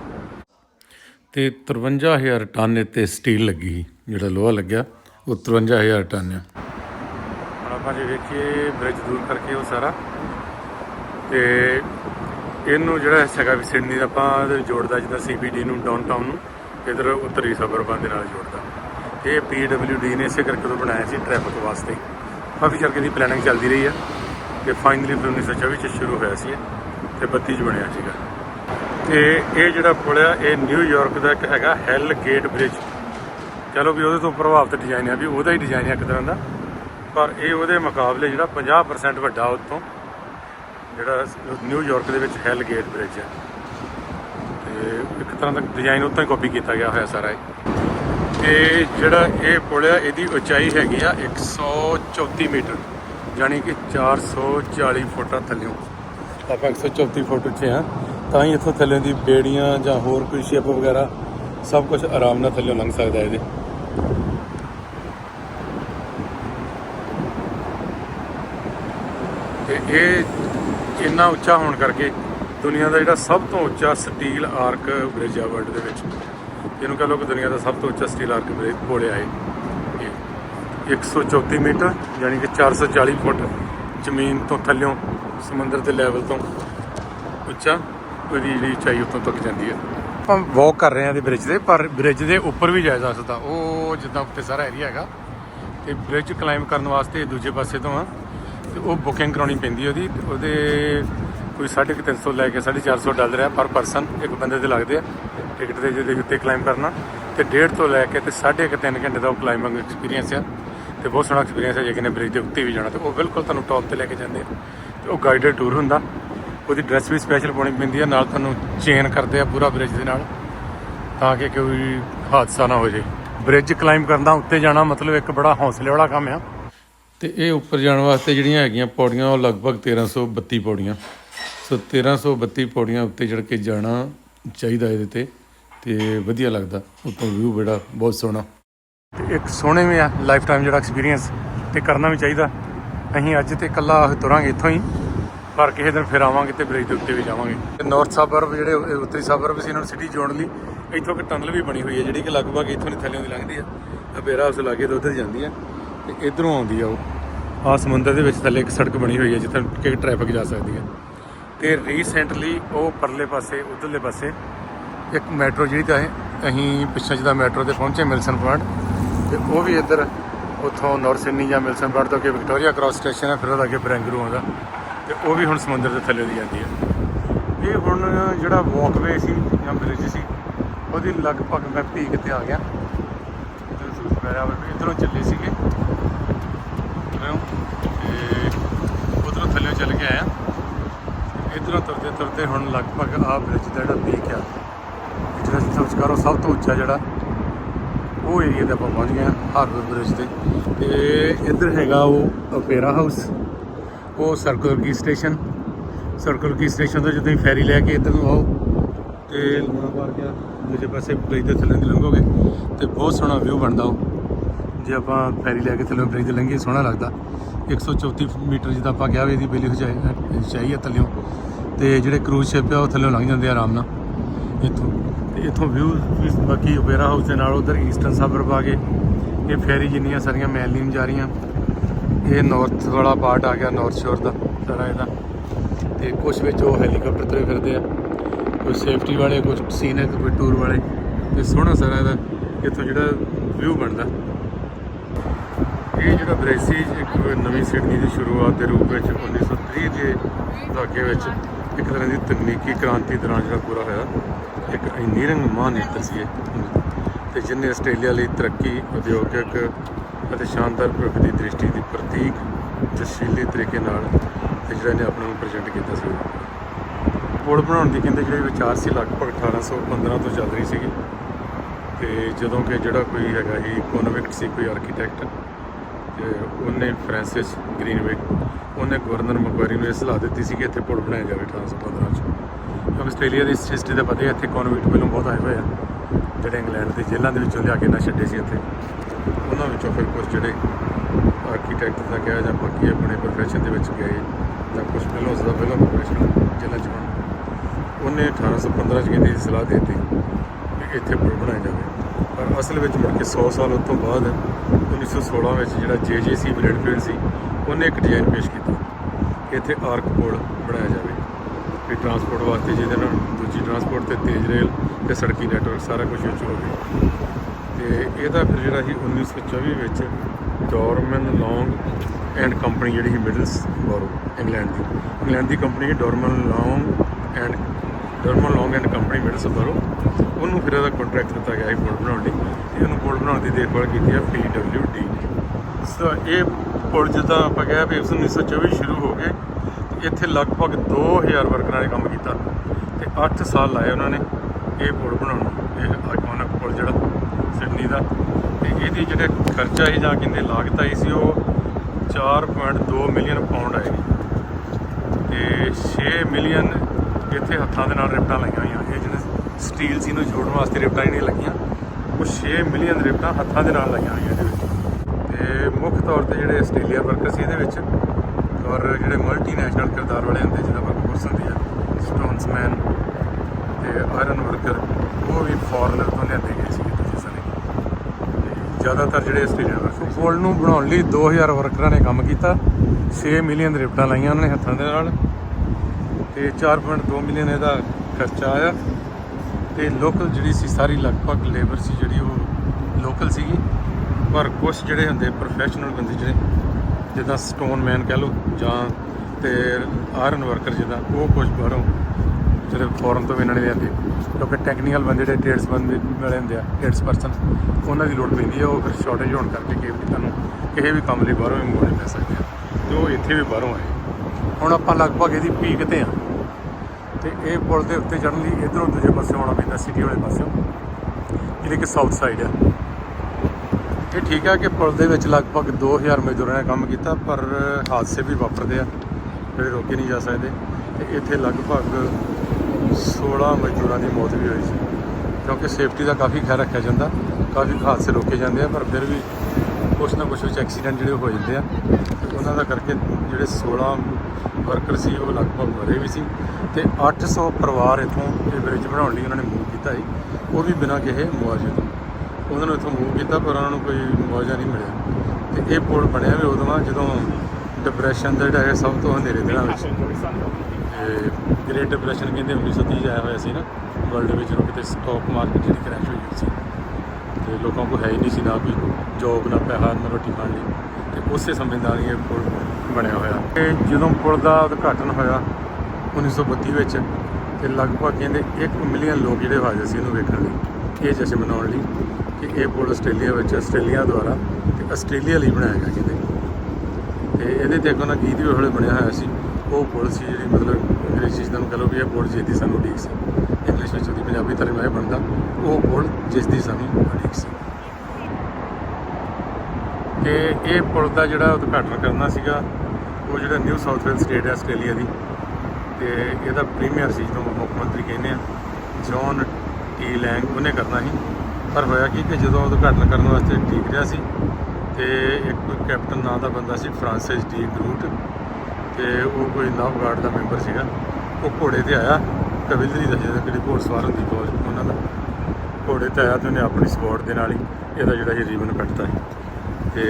ਤੇ 53000 ਟਨ ਇੱਥੇ ਸਟੀਲ ਲੱਗੀ ਜਿਹੜਾ ਲੋਹਾ ਲੱਗਿਆ ਉਹ 53000 ਟਨ ਆ ਹੁਣ ਆਪਾਂ ਜੇ ਵੇਖੀਏ ਬ੍ਰਿਜ ਦੂਰ ਕਰਕੇ ਉਹ ਸਾਰਾ ਤੇ ਇਹਨੂੰ ਜਿਹੜਾ ਹੈਗਾ ਵੀ ਸਿਡਨੀ ਦਾ ਆਪਾਂ ਇਹਦੇ ਜੋੜਦਾ ਜਿੱਦਾਂ ਸੀਬੀਡੀ ਨੂੰ ਡਾਊਨਟਾਊਨ ਨੂੰ ਇਧਰ ਉੱਤਰੀ ਸਬਰਬਨ ਦੇ ਨਾਲ ਜੋੜਦਾ। ਇਹ ਪੀਡਬਲਯੂਡੀ ਨੇ ਇਸੇ ਕਰਕੇ ਤੋਂ ਬਣਾਇਆ ਸੀ ਟ੍ਰੈਫਿਕ ਵਾਸਤੇ। ਕਾਫੀ ਚਿਰ ਦੀ ਪਲੈਨਿੰਗ ਚੱਲਦੀ ਰਹੀ ਆ ਤੇ ਫਾਈਨਲੀ ਫਿਰ 1924 ਚ ਸ਼ੁਰੂ ਹੋਇਆ ਸੀ ਇਹ। ਤੇ 32 ਚ ਬਣਿਆ ਸੀਗਾ। ਤੇ ਇਹ ਜਿਹੜਾ ਪੁਲ ਆ, ਇਹ ਨਿਊਯਾਰਕ ਦਾ ਇੱਕ ਹੈਗਾ ਹੈਲ ਗੇਟ ਬ੍ਰਿਜ ਚਲੋ ਵੀ ਉਹਦੇ ਤੋਂ ਪ੍ਰਭਾਵਿਤ ਡਿਜ਼ਾਈਨ ਆ ਵੀ ਉਹਦਾ ਹੀ ਡਿਜ਼ਾਈਨ ਆ ਇੱਕ ਤਰ੍ਹਾਂ ਦਾ। ਪਰ ਇਹ ਉਹਦੇ ਮੁਕਾਬਲੇ ਜਿਹੜਾ 50% ਵੱਡਾ ਉਤੋਂ ਜਿਹੜਾ ਨਿਊਯਾਰਕ ਦੇ ਵਿੱਚ ਹੈਲ ਗੇਟ ਬ੍ਰਿਜ ਹੈ ਤੇ ਇੱਕ ਤਰ੍ਹਾਂ ਦਾ ਡਿਜ਼ਾਈਨ ਉਤੋਂ ਹੀ ਕਾਪੀ ਕੀਤਾ ਗਿਆ ਹੋਇਆ ਸਾਰਾ ਇਹ। ਤੇ ਜਿਹੜਾ ਇਹ ਪੁਲ ਆ, ਇਹਦੀ ਉਚਾਈ ਹੈਗੀ ਆ 134 ਮੀਟਰ ਯਾਨੀ ਕਿ 440 ਫੁੱਟ ਆ ਥੱਲਿਓਂ। ਆਪਾਂ 134 ਫੁੱਟ ਉੱਚੇ ਆ ਤਾਂ ਹੀ ਇੱਥੋਂ ਥੱਲੇ ਦੀ ਬੇੜੀਆਂ ਜਾਂ ਹੋਰ ਕੋਈ ਸ਼ਿਪ ਵਗੈਰਾ, ਸਭ ਕੁਝ ਆਰਾਮ ਨਾਲ ਥੱਲੇ ਲੰਘ ਸਕਦਾ ਇਹਦੇ। ਤੇ ਇਹ ਇੰਨਾ ਉੱਚਾ ਹੋਣ ਕਰਕੇ ਦੁਨੀਆ ਦਾ ਜਿਹੜਾ ਸਭ ਤੋਂ ਉੱਚਾ ਸਟੀਲ ਆਰਕ ਬ੍ਰਿਜ ਆ ਵਰਲਡ ਦੇ ਵਿੱਚ, ਇਹਨੂੰ ਕਹ ਲਓ ਕਿ ਦੁਨੀਆ ਦਾ ਸਭ ਤੋਂ ਉੱਚਾ ਸਟੀਲ ਆਰਕ ਬ੍ਰਿਜ ਬੋਲਿਆ ਹੈ ਇਹ 134 ਮੀਟਰ, ਯਾਨੀ ਕਿ 440 ਫੁੱਟ ਜ਼ਮੀਨ ਤੋਂ ਥੱਲਿਓਂ ਸਮੁੰਦਰ ਦੇ ਲੈਵਲ ਤੋਂ ਉੱਚਾ ਉਹਦੀ ਜਿਹੜੀ ਉਚਾਈ ਉੱਤੋਂ ਤੱਕ ਜਾਂਦੀ ਹੈ। ਆਪਾਂ ਵਾਕ ਕਰ ਰਹੇ ਹਾਂ ਦੇ ਬ੍ਰਿਜ ਦੇ, ਪਰ ਬ੍ਰਿਜ ਦੇ ਉੱਪਰ ਵੀ ਜਾਇਆ ਜਾ ਸਕਦਾ। ਉਹ ਜਿੱਦਾਂ ਉੱਤੇ ਸਾਰਾ ਏਰੀਆ ਹੈਗਾ। ਤੇ ਬ੍ਰਿਜ ਕਲਾਈਮ ਕਰਨ ਵਾਸਤੇ ਦੂਜੇ ਪਾਸੇ ਤੋਂ ਆ। ਤੇ ਉਹ ਬੁਕਿੰਗ ਕਰਾਉਣੀ ਪੈਂਦੀ ਉਹਦੀ। ਤੇ ਉਹਦੇ ਕੋਈ 350 ਲੈ ਕੇ 450 ਡਾਲਰ ਹੈ ਪਰ ਪਰਸਨ ਇੱਕ ਬੰਦੇ ਦੇ ਲੱਗਦੇ ਆ। ਟਿਕਟ ਦੇ ਜਿਹਦੇ ਉੱਤੇ ਕਲਾਈਮ ਕਰਨਾ। ਤੇ 1.5 ਤੋਂ ਲੈ ਕੇ ਤੇ 3.5 3 ਘੰਟੇ ਦਾ ਉਹ ਕਲਾਈਮਿੰਗ ਐਕਸਪੀਰੀਅੰਸ ਆ। ਤੇ ਬਹੁਤ ਸੋਹਣਾ ਐਕਸਪੀਰੀਅੰਸ ਹੈ ਜੇ ਕਿਨੇ ਬ੍ਰਿਜ ਦੇ ਉੱਤੇ ਵੀ ਜਾਣਾ ਤੇ। ਉਹ ਬਿਲਕੁਲ ਤੁਹਾਨੂੰ ਟੌਪ ਤੇ ਲੈ ਕੇ ਜਾਂਦੇ ਆ। ਉਹ ਗਾਈਡਡ ਟੂਰ ਹੁੰਦਾ। ਉਹਦੀ ਡਰੈਸ ਵੀ ਸਪੈਸ਼ਲ ਪਾਉਣੀ ਪੈਂਦੀ ਹੈ ਨਾਲ ਤੁਹਾਨੂੰ ਚੇਨ ਕਰਦੇ ਆ ਪੂਰਾ ਬ੍ਰਿਜ ਦੇ ਨਾਲ ਤਾਂ ਕਿ ਕੋਈ ਹਾਦਸਾ ਨਾ ਹੋ ਜੇ ਬ੍ਰਿਜ ਕਲਾਈਮ ਕਰਨਾ ਉੱਤੇ ਜਾਣਾ ਮਤਲਬ ਇੱਕ ਬੜਾ ਹੌਸਲੇ ਵਾਲਾ ਕੰਮ ਆ। ਤੇ ਇਹ ਉੱਪਰ ਜਾਣ ਵਾਸਤੇ ਜਿਹੜੀਆਂ ਹੈਗੀਆਂ ਪੌੜੀਆਂ ਉਹ ਲਗਭਗ 1332 ਪੌੜੀਆਂ। ਸੋ 1332 ਪੌੜੀਆਂ ਉੱਤੇ ਚੜ ਕੇ ਜਾਣਾ ਚਾਹੀਦਾ ਇਹਦੇ ਤੇ ਤੇ ਵਧੀਆ ਲੱਗਦਾ। ਉੱਤੋਂ ਵਿਊ ਬੜਾ ਬਹੁਤ ਸੋਹਣਾ। ਤੇ ਇੱਕ ਸੋਹਣੇ ਵੀ ਆ ਲਾਈਫ ਟਾਈਮ ਜਿਹੜਾ ਐਕਸਪੀਰੀਅੰਸ ਤੇ ਕਰਨਾ ਵੀ ਚਾਹੀਦਾ। ਅਸੀਂ ਅੱਜ ਤੇ ਇਕੱਲਾ ਤੁਰਾਂਗੇ ਇੱਥੋਂ ਹੀ, ਪਰ ਕਿਸੇ ਦਿਨ ਫਿਰ ਆਵਾਂਗੇ ਤੇ ਬ੍ਰਿਜ ਦੇ ਉੱਤੇ ਵੀ ਜਾਵਾਂਗੇ। ਤੇ ਨਾਰਥ ਸਾਬਰਬ ਜਿਹੜੇ ਉੱਤਰੀ ਸਾਬਰਬ ਸੀ, ਇਹਨਾਂ ਨੂੰ ਸਿਟੀ ਜੋੜਨ ਲਈ, ਇੱਥੋਂ ਇੱਕ ਟਨਲ ਵੀ ਬਣੀ ਹੋਈ ਹੈ, ਜਿਹੜੀ ਕਿ ਲਗਭਗ ਇੱਥੋਂ ਦੀ ਥੱਲੇ ਦੀ ਲੰਘਦੀ ਆ ਅਬੇਰਾ ਉਸ ਲਾਗੇ ਤੋਂ ਉੱਧਰ ਜਾਂਦੀ ਆ ਤੇ ਇਧਰੋਂ ਆਉਂਦੀ ਆ ਉਹ। ਆ ਸਮੁੰਦਰ ਦੇ ਵਿੱਚ ਥੱਲੇ ਇੱਕ ਸੜਕ ਬਣੀ ਹੋਈ ਹੈ, ਜਿੱਥੇ ਕਿ ਟ੍ਰੈਫਿਕ ਜਾ ਸਕਦੀ ਹੈ। ਤੇ ਰੀਸੈਂਟਲੀ ਉਹ ਪਰਲੇ ਪਾਸੇ, ਉਧਰਲੇ ਪਾਸੇ ਇੱਕ ਮੈਟਰੋ ਜਿਹੜੀ ਤਾਂ ਇਹ- ਅਸੀਂ ਪਿੱਛੇ ਜਿਹਦਾ ਮੈਟਰੋ ਤੇ ਪਹੁੰਚੇ ਮਿਲਸਨ ਪੁਆਇੰਟ ਤੇ ਉਹ ਵੀ ਇੱਧਰ ਉੱਥੋਂ ਨਾਰਥ ਸਿਡਨੀ ਜਾਂ ਮਿਲਸਨ ਪੁਆਇੰਟ ਤੋਂ ਅੱਗੇ ਵਿਕਟੋਰੀਆ ਕ੍ਰਾਸ ਸਟੇਸ਼ਨ ਹੈ, ਫਿਰ ਉਹਦਾ ਅੱਗੇ ਬਰੈਂਗਰੂ ਆਉਂਦਾ। ਤੇ ਉਹ ਵੀ ਹੁਣ ਸਮੁੰਦਰ ਦੇ ਥੱਲੇ ਦੀ ਜਾਂਦੀ ਹੈ। ਇਹ ਹੁਣ ਜਿਹੜਾ ਵਾਕਵੇ ਸੀ, ਜਾਂ ਬ੍ਰਿਜ ਸੀ, ਉਹਦੀ ਲਗਭਗ ਮੈਂ ਪੀਕ ਤੇ ਆ ਗਿਆ। ਮੇਰਾ ਵੀ ਇਧਰੋਂ ਚੱਲੇ ਸੀਗੇ। ਉਧਰੋਂ ਤੇ ਉਧਰੋਂ ਥੱਲੇ ਚੱਲ ਕੇ ਆਇਆ। ਇਧਰੋਂ ਤੁਰਦੇ ਤੁਰਦੇ ਹੁਣ ਲਗਭਗ ਆ ਬ੍ਰਿਜ ਦਾ ਜਿਹੜਾ ਪੀਕ ਆ, ਜਿਹੜਾ ਜਿੱਥੇ ਵਿਚਕਾਰੋਂ ਸਭ ਤੋਂ ਉੱਚਾ ਜਿਹੜਾ ਉਹ ਏਰੀਆ ਤੇ ਆਪਾਂ ਪਹੁੰਚ ਗਏ ਹਾਂ ਹਾਰਬਰ ਬ੍ਰਿਜ ਤੇ। ਤੇ ਇੱਧਰ ਹੈਗਾ ਉਹ ਓਪੇਰਾ ਹਾਊਸ ਉਹ Circular Quay station Circular Quay station ਤੋਂ ਜਦੋਂ ਫੈਰੀ ਲੈ ਕੇ ਇੱਧਰ ਨੂੰ ਆਓ, ਤੇ ਲੂਣਾ ਪਾਰ ਗਿਆ ਦੂਜੇ ਪਾਸੇ ਬ੍ਰਿਜ ਦੇ ਥੱਲੇ ਦੀ ਲੰਘੋਗੇ, ਤੇ ਬਹੁਤ ਸੋਹਣਾ ਵਿਊ ਬਣਦਾ ਉਹ। ਜੇ ਆਪਾਂ ਫੈਰੀ ਲੈ ਕੇ ਥੱਲੇ ਬ੍ਰਿਜ ਲੰਘੀਏ, ਸੋਹਣਾ ਲੱਗਦਾ। 134 ਮੀਟਰ ਜਿੱਦਾਂ ਆਪਾਂ ਕਿਹਾ ਵੀ ਇਹਦੀ ਬੇਲੀ ਉਚਾਈ ਉਚਾਈ ਹੈ ਥੱਲਿਓਂ। ਤੇ ਜਿਹੜੇ ਕਰੂਜ਼ ਸ਼ਿਪ ਆ, ਉਹ ਥੱਲੇ ਲੰਘ ਜਾਂਦੇ ਆਰਾਮ ਨਾਲ। ਇੱਥੋਂ। ਤੇ ਇੱਥੋਂ ਵਿਊ ਬਾਕੀ ਓਪੇਰਾ ਹਾਊਸ ਦੇ ਨਾਲ ਉਧਰ ਈਸਟਰਨ ਸਬਰਬ ਆ ਗਏ। ਇਹ ਫੈਰੀ ਜਿੰਨੀਆਂ ਸਾਰੀਆਂ ਮੈਲੀਨ ਜਾ ਰਹੀਆਂ। ਇਹ ਨਾਰਥ ਵਾਲਾ ਪਾਰਟ ਆ ਗਿਆ ਨਾਰਥ ਸ਼ੋਰ ਦਾ ਸਾਰਾ ਇਹਦਾ। ਤੇ ਕੁਝ ਵਿੱਚ ਉਹ ਹੈਲੀਕਾਪਟਰ ਤੁਰੇ ਫਿਰਦੇ ਆ। ਕੋਈ ਸੇਫਟੀ ਵਾਲੇ ਕੁਝ ਸੀਨ ਹੈ ਕੋਈ ਟੂਰ ਵਾਲੇ। ਤੇ ਸੋਹਣਾ ਸਾਰਾ ਇਹਦਾ, ਇੱਥੋਂ ਜਿਹੜਾ ਵਿਊ ਬਣਦਾ। ਇਹ ਜਿਹੜਾ ਬ੍ਰਿਜ ਇੱਕ ਨਵੀਂ ਸਿਡਨੀ ਦੀ ਸ਼ੁਰੂਆਤ ਦੇ ਰੂਪ ਵਿੱਚ 1930 ਦੇ ਦਹਾਕੇ ਵਿੱਚ ਇੱਕ ਤਰ੍ਹਾਂ ਦੀ ਤਕਨੀਕੀ ਕ੍ਰਾਂਤੀ ਦੌਰਾਨ ਜਿਹੜਾ ਪੂਰਾ ਹੋਇਆ। ਇੱਕ ਇੰਜੀਨੀਅਰਿੰਗ ਮਹਾਨੇਤਰ ਸੀ ਇਹ। ਤੇ ਜਿਹਨੇ ਆਸਟ੍ਰੇਲੀਆ ਲਈ ਤਰੱਕੀ ਉਦਯੋਗਿਕ ਅਤੇ ਸ਼ਾਨਦਾਰ ਭਵਿੱਖ ਦੀ ਦ੍ਰਿਸ਼ਟੀ ਦੀ ਪ੍ਰਤੀਕ ਜਸ਼ੀਲੇ ਤਰੀਕੇ ਨਾਲ ਤੇ ਜਿਹੜਾ ਇਹਨੇ ਆਪਣੇ ਨੂੰ ਪ੍ਰੈਜ਼ੈਂਟ ਕੀਤਾ ਸੀ। ਪੁਲ ਬਣਾਉਣ ਦੀ ਕਹਿੰਦੇ ਜਿਹੜੇ ਵਿਚਾਰ ਸੀ ਲਗਭਗ 1815 ਤੋਂ ਚੱਲ ਰਹੀ ਸੀਗੀ। ਤੇ ਜਦੋਂ ਕਿ ਜਿਹੜਾ ਕੋਈ ਹੈਗਾ ਹੀ ਕੋਨਵਿਕਟ ਸੀ, ਕੋਈ ਆਰਕੀਟੈਕਟ ਤੇ ਉਹਨੇ ਫ੍ਰਾਂਸਿਸ ਗ੍ਰੀਨਵੇ ਉਹਨੇ ਗਵਰਨਰ ਮਕਵਾਰੀ ਨੂੰ ਇਹ ਸਲਾਹ ਦਿੱਤੀ ਸੀ ਕਿ ਇੱਥੇ ਪੁਲ ਬਣਾਇਆ ਜਾਵੇ 1815 ਚ। ਆਸਟ੍ਰੇਲੀਆ ਦੀ ਹਿਸਟਰੀ ਦਾ ਪਤਾ ਹੈ ਇੱਥੇ ਕੋਨਵਿਕਟ ਪਹਿਲਾਂ ਬਹੁਤ ਆਏ ਹੋਏ ਆ। ਜਿਹੜੇ ਇੰਗਲੈਂਡ ਦੇ ਜੇਲ੍ਹਾਂ ਦੇ ਵਿੱਚੋਂ ਲਿਆ ਕੇ ਨਾ ਛੱਡੇ ਸੀ ਇੱਥੇ। ਉਹਨਾਂ ਵਿੱਚੋਂ ਫਿਰ ਕੁਝ ਜਿਹੜੇ ਆਰਕੀਟੈਕਟ ਦਾ ਕਿਹਾ ਜਾਂ ਬਾਕੀ ਆਪਣੇ ਪ੍ਰੋਫੈਸ਼ਨ ਦੇ ਵਿੱਚ ਗਏ ਜਾਂ ਕੁਝ ਪਹਿਲਾਂ ਉਸ ਦਾ ਪਹਿਲਾਂ ਪ੍ਰੋਫੈਸ਼ਨ ਜੇਲ੍ਹਾਂ ਚ ਹੋਣ। ਉਹਨੇ 1815 ਚ ਕਹਿੰਦੀ ਸਲਾਹ ਦੇ ਦਿੱਤੀ ਕਿ ਇੱਥੇ ਪੁਲ ਬਣਾਇਆ ਜਾਵੇ। ਪਰ ਅਸਲ ਵਿੱਚ ਮੁੜ ਕੇ 100 ਸਾਲ ਉਸ ਤੋਂ ਬਾਅਦ 1916 ਵਿੱਚ ਜਿਹੜਾ ਜੇਜੇਸੀ ਬ੍ਰੈਡਫੀਲਡ ਸੀ, ਉਹਨੇ ਇੱਕ ਡਿਜ਼ਾਈਨ ਪੇਸ਼ ਕੀਤਾ। ਕਿ ਇੱਥੇ ਆਰਕ ਪੁਲ ਬਣਾਇਆ ਜਾਵੇ। ਟਰਾਂਸਪੋਰਟ ਵਾਸਤੇ ਜਿਹਦੇ ਨਾਲ ਦੂਜੀ ਟਰਾਂਸਪੋਰਟ ਤੇ ਤੇਜ਼ ਰੇਲ ਤੇ ਸੜਕੀ ਨੈਟਵਰਕ ਸਾਰਾ ਕੁਝ ਵਿੱਚ ਹੋ ਗਿਆ। ਤੇ ਇਹਦਾ ਫਿਰ ਜਿਹੜਾ ਸੀ 1924 ਵਿੱਚ ਡੋਰਮਨ ਲੌਂਗ ਐਂਡ ਕੰਪਨੀ ਜਿਹੜੀ ਸੀ ਮਿਡਲਸ ਬੋਰੋ ਇੰਗਲੈਂਡ ਦੀ। England the company Dorman Long and Dorman Long and company Middlesbrough ਉਹਨੂੰ ਫਿਰ ਇਹਦਾ ਕੰਟਰੈਕਟ ਦਿੱਤਾ ਗਿਆ ਸੀ ਪੁਲ ਬਣਾਉਣ ਲਈ ਤੇ ਇਹਨੂੰ ਪੁਲ ਬਣਾਉਣ ਦੀ ਦੇਖਭਾਲ ਕੀਤੀ ਹੈ PWD ਸੋ ਇਹ ਪੁਲ ਜਿੱਦਾਂ ਆਪਾਂ ਕਿਹਾ ਵੀ 1924 ਸ਼ੁਰੂ ਹੋ ਗਏ। ਇੱਥੇ ਲਗਭਗ 2000 ਵਰਕਰਾਂ ਨੇ ਕੰਮ ਕੀਤਾ ਤੇ 8 ਸਾਲ ਲਾਏ ਉਹਨਾਂ ਨੇ ਇਹ ਪੁਲ ਬਣਾਉਣ ਨੂੰ, ਇਹ ਆਈਕੋਨਿਕ ਪੁਲ ਜਿਹੜਾ ਸਿਡਨੀ ਦਾ। ਤੇ ਇਹਦੀ ਜਿਹੜੇ ਖਰਚਾ ਸੀ ਜਾਂ ਕਹਿੰਦੇ ਲਾਗਤ ਆਈ ਸੀ ਉਹ 4.2 ਮਿਲੀਅਨ ਪਾਉਂਡ ਆਏ ਤੇ 6 ਮਿਲੀਅਨ ਇੱਥੇ ਹੱਥਾਂ ਦੇ ਨਾਲ ਰਿਪਟਾਂ ਲਾਈਆਂ ਹੋਈਆਂ। ਇਹ ਜਿਹੜੇ ਸਟੀਲ ਸੀ ਨੂੰ ਜੋੜਨ ਵਾਸਤੇ ਰਿਪਟਾਂ ਜਿਹੜੀਆਂ ਲੱਗੀਆਂ। ਉਹ 6 ਮਿਲੀਅਨ ਰਿਪਟਾਂ ਹੱਥਾਂ ਦੇ ਨਾਲ ਲਾਈਆਂ ਹੋਈਆਂ ਇਹਦੇ ਵਿੱਚ। ਤੇ ਮੁੱਖ ਤੌਰ ਤੇ ਜਿਹੜੇ ਆਸਟ੍ਰੇਲੀਆ ਵਰਕਰ ਸੀ ਇਹਦੇ ਵਿੱਚ ਔਰ ਜਿਹੜੇ ਮਲਟੀਨੈਸ਼ਨਲ ਕਿਰਦਾਰ ਵਾਲੇ ਹੁੰਦੇ ਜਿਹਦਾ ਵਰਕਫੋਰਸ ਹੁੰਦੀ ਆ ਸਟੋਨਸਮੈਨ ਤੇ ਆਇਰਨ ਵਰਕਰ ਉਹ ਵੀ ਫੋਰਨਰ ਤੋਂ ਲਿਆਂਦੇ ਗਏ ਸੀ ਦੂਜੇ ਸਾਰੇ ਤੇ ਜ਼ਿਆਦਾਤਰ ਜਿਹੜੇ ਆਸਟ੍ਰੇਲੀਆ ਵਰਕਰ ਪੁਲ ਨੂੰ ਬਣਾਉਣ ਲਈ 2000 ਵਰਕਰਾਂ ਨੇ ਕੰਮ ਕੀਤਾ 6 ਮਿਲੀਅਨ ਰਿਪਟਾਂ ਲਾਈਆਂ ਉਹਨਾਂ ਨੇ ਹੱਥਾਂ ਦੇ ਨਾਲ, ਤੇ 4.2 ਮਿਲੀਅਨ ਇਹਦਾ ਖਰਚਾ ਆਇਆ। ਤੇ ਲੋਕਲ ਜਿਹੜੀ ਸੀ, ਸਾਰੀ ਲਗਭਗ ਲੇਬਰ ਸੀ ਜਿਹੜੀ ਉਹ ਲੋਕਲ ਸੀਗੀ। ਪਰ ਕੁਝ ਜਿਹੜੇ ਹੁੰਦੇ ਪ੍ਰੋਫੈਸ਼ਨਲ ਬੰਦੇ ਜਿਹੜੇ ਜਿੱਦਾਂ ਸਟੋਨ ਮੈਨ ਕਹਿ ਲਓ ਜਾਂ ਤੇ ਆਇਰਨ ਵਰਕਰ ਜਿੱਦਾਂ, ਉਹ ਕੁਝ ਬਾਹਰੋਂ ਜਿਹੜੇ ਫੋਰਨ ਤੋਂ ਵੀ ਇਹਨਾਂ ਨੇ ਲਿਆਂਦੇ। ਕਿਉਂਕਿ ਟੈਕਨੀਕਲ ਬੰਦੇ ਜਿਹੜੇ ਟ੍ਰੇਡਸ ਬੰਦੇ ਵਾਲੇ ਹੁੰਦੇ ਆ ਟ੍ਰੇਡਸ ਪਰਸਨ ਉਹਨਾਂ ਦੀ ਲੋੜ ਪੈਂਦੀ ਆ, ਉਹ ਫਿਰ ਸ਼ਾਰਟੇਜ ਹੋਣ ਕਰਕੇ ਕਿ ਵੀ ਤੁਹਾਨੂੰ ਕਿਸੇ ਵੀ ਕੰਮ ਲਈ ਬਾਹਰੋਂ ਵੀ ਮੰਗਵਾਉਣੇ ਪੈ ਸਕਦੇ। ਆ ਤੇ ਉਹ ਇੱਥੇ ਵੀ ਬਾਹਰੋਂ ਆਏ। ਹੁਣ ਆਪਾਂ ਲਗਭਗ ਇਹਦੀ ਪੀਕ ਤੇ ਆ। ਤੇ ਇਹ ਪੁਲ ਦੇ ਉੱਤੇ ਚੜ੍ਹਨ ਲਈ ਇਧਰੋਂ ਦੂਜੇ ਪਾਸੇ ਆਉਣਾ ਪੈਂਦਾ ਸਿਟੀ ਵਾਲੇ ਪਾਸਿਓਂ। ਜਿਹੜੀ ਕਿ ਸਾਊਥ ਸਾਈਡ ਆ। ਇਹ ਠੀਕ ਹੈ ਕਿ ਪੁਲ ਦੇ ਵਿੱਚ ਲਗਭਗ 2000 ਮਜ਼ਦੂਰਾਂ ਨੇ ਕੰਮ ਕੀਤਾ, ਪਰ ਹਾਦਸੇ ਵੀ ਵਾਪਰਦੇ ਆ, ਜਿਹੜੇ ਰੋਕੇ ਨਹੀਂ ਜਾ ਸਕਦੇ। ਤੇ ਇੱਥੇ ਲਗਭਗ 16 ਮਜ਼ਦੂਰਾਂ ਦੀ ਮੌਤ ਵੀ ਹੋਈ ਸੀ, ਕਿਉਂਕਿ ਸੇਫਟੀ ਦਾ ਕਾਫੀ ਖਿਆਲ ਰੱਖਿਆ ਜਾਂਦਾ। ਕਾਫੀ ਹਾਦਸੇ ਰੋਕੇ ਜਾਂਦੇ ਆ, ਪਰ ਫਿਰ ਵੀ ਕੁਛ ਨਾ ਕੁਛ ਵਿੱਚ ਐਕਸੀਡੈਂਟ ਜਿਹੜੇ ਹੋ ਜਾਂਦੇ ਆ। ਤੇ ਉਹਨਾਂ ਦਾ ਕਰਕੇ ਜਿਹੜੇ 16 ਵਰਕਰ ਸੀ, ਉਹ ਲਗਭਗ ਮਰੇ ਵੀ ਸੀ। ਤੇ 800 ਪਰਿਵਾਰ ਇਥੋਂ ਇਹ ਬ੍ਰਿਜ ਬਣਾਉਣ ਲਈ ਉਹਨਾਂ ਨੇ ਮੂਵ ਕੀਤਾ ਸੀ। ਉਹ ਵੀ ਬਿਨਾਂ ਕਿਸੇ ਮੁਆਵਜ਼ੇ ਤੋਂ। ਉਹਨਾਂ ਨੂੰ ਇੱਥੋਂ ਮੂਵ ਕੀਤਾ, ਪਰ ਉਹਨਾਂ ਨੂੰ ਕੋਈ ਮੁਆਵਜ਼ਾ ਨਹੀਂ ਮਿਲਿਆ। ਤੇ ਇਹ ਪੁਲ ਬਣਿਆ ਵੀ ਉਦੋਂ ਜਦੋਂ ਡਿਪਰੈਸ਼ਨ ਦਾ ਜਿਹੜਾ ਹੈ, ਸਭ ਤੋਂ ਹਨੇਰੇ ਦਿਨਾਂ ਵਿੱਚ। ਤੇ ਗ੍ਰੇਟ ਡਿਪਰੈਸ਼ਨ ਕਹਿੰਦੇ 1930 ਚ ਆਇਆ ਹੋਇਆ ਸੀ ਨਾ ਵਰਲਡ ਵਿੱਚ ਜਦੋਂ ਕਿਤੇ ਸਟਾਕ ਮਾਰਕੀਟ ਜਿਹੜੀ ਕ੍ਰੈਸ਼ ਹੋਈ ਹੋਈ ਸੀ। ਤੇ ਲੋਕਾਂ ਕੋਲ ਹੈ ਹੀ ਨਹੀਂ ਸੀ ਨਾ ਕੋਈ ਜੋਬ ਨਾ ਪੈਸਾ, ਨਾ ਰੋਟੀ ਖਾਣ ਲਈ। ਤੇ ਉਸੇ ਸਮੇਂ ਦਾ ਇਹ ਪੁਲ ਬਣਿਆ ਹੋਇਆ। ਤੇ ਜਦੋਂ ਪੁਲ ਦਾ ਉਦਘਾਟਨ ਹੋਇਆ 1932 ਵਿੱਚ, ਤੇ ਲਗਭਗ ਕਹਿੰਦੇ 1 ਮਿਲੀਅਨ ਲੋਕ ਜਿਹੜੇ ਹਾਜ਼ਰ ਸੀ ਇਹਨੂੰ ਵੇਖਣ ਲਈ, ਇਹ ਜਸ਼ਨ ਮਨਾਉਣ ਲਈ। ਕਿ ਇਹ ਪੁਲ ਆਸਟ੍ਰੇਲੀਆ ਵਿੱਚ ਆਸਟ੍ਰੇਲੀਆ ਦੁਆਰਾ ਤੇ ਆਸਟ੍ਰੇਲੀਆ ਲਈ ਬਣਾਇਆ ਗਿਆ ਕਹਿੰਦੇ ਤੇ ਇਹਦੇ ਤੇ ਅੱਗੋਂ ਨਾ ਗੀਤ ਵੀ ਹੌਲੇ ਬਣਿਆ ਹੋਇਆ ਸੀ। ਉਹ ਪੁਲ ਸੀ ਜਿਹੜੀ ਮਤਲਬ ਅੰਗਰੇਜ਼ੀ ਚ ਤੁਹਾਨੂੰ ਕਹ ਲਓ ਵੀ ਇਹ ਪੁਲ ਜਿਸ ਦੀ ਸਾਨੂੰ ਉਡੀਕ ਸੀ। ਇੰਗਲਿਸ਼ ਵਿੱਚ ਉਹਦੀ ਪੰਜਾਬੀ ਤਰਜਮਾ ਇਹ ਬਣਦਾ। ਉਹ ਪੁਲ ਜਿਸ ਦੀ ਸਾਨੂੰ ਉਡੀਕ ਸੀ। ਕਿ ਇਹ ਪੁਲ ਦਾ ਜਿਹੜਾ ਉਦਘਾਟਨ ਕਰਨਾ ਸੀਗਾ, ਉਹ ਜਿਹੜਾ ਨਿਊ ਸਾਊਥ ਵੇਲਸ ਸਟੇਟ ਹੈ ਆਸਟ੍ਰੇਲੀਆ ਦੀ। ਤੇ ਇਹਦਾ ਪ੍ਰੀਮੀਅਰ ਸੀ ਜਦੋਂ ਮੁੱਖ ਮੰਤਰੀ ਕਹਿੰਦੇ ਆ। ਜੌਨ ਟੀ ਲੈਂਗ, ਉਹਨੇ ਕਰਨਾ ਸੀ। ਪਰ ਹੋਇਆ ਕੀ ਕਿ ਜਦੋਂ ਉਦਘਾਟਨ ਕਰਨ ਵਾਸਤੇ ਠੀਕ ਰਿਹਾ ਸੀ ਤੇ ਇੱਕ ਕੈਪਟਨ ਨਾਂ ਦਾ ਬੰਦਾ ਸੀ ਫਰਾਂਸਿਸ ਡੀ ਗਰੂਟ ਤੇ ਉਹ ਕੋਈ ਨਵ ਗਾਰਡ ਦਾ ਮੈਂਬਰ ਸੀਗਾ। ਉਹ ਘੋੜੇ ਤੇ ਆਇਆ ਕਵਿਲਰੀ ਦਾ ਜਿਹੜਾ ਕਿਹੜੀ ਘੋੜ ਸਵਾਰ ਹੁੰਦੀ ਫੌਜ ਉਹਨਾਂ ਦਾ। ਘੋੜੇ ਤੇ ਆਇਆ ਤੇ ਉਹਨੇ ਆਪਣੀ ਸਪੋਰਟ ਦੇ ਨਾਲ ਹੀ ਇਹਦਾ ਜਿਹੜਾ ਇਹ ਰੀਬਨ ਕੱਟਤਾ ਸੀ। ਤੇ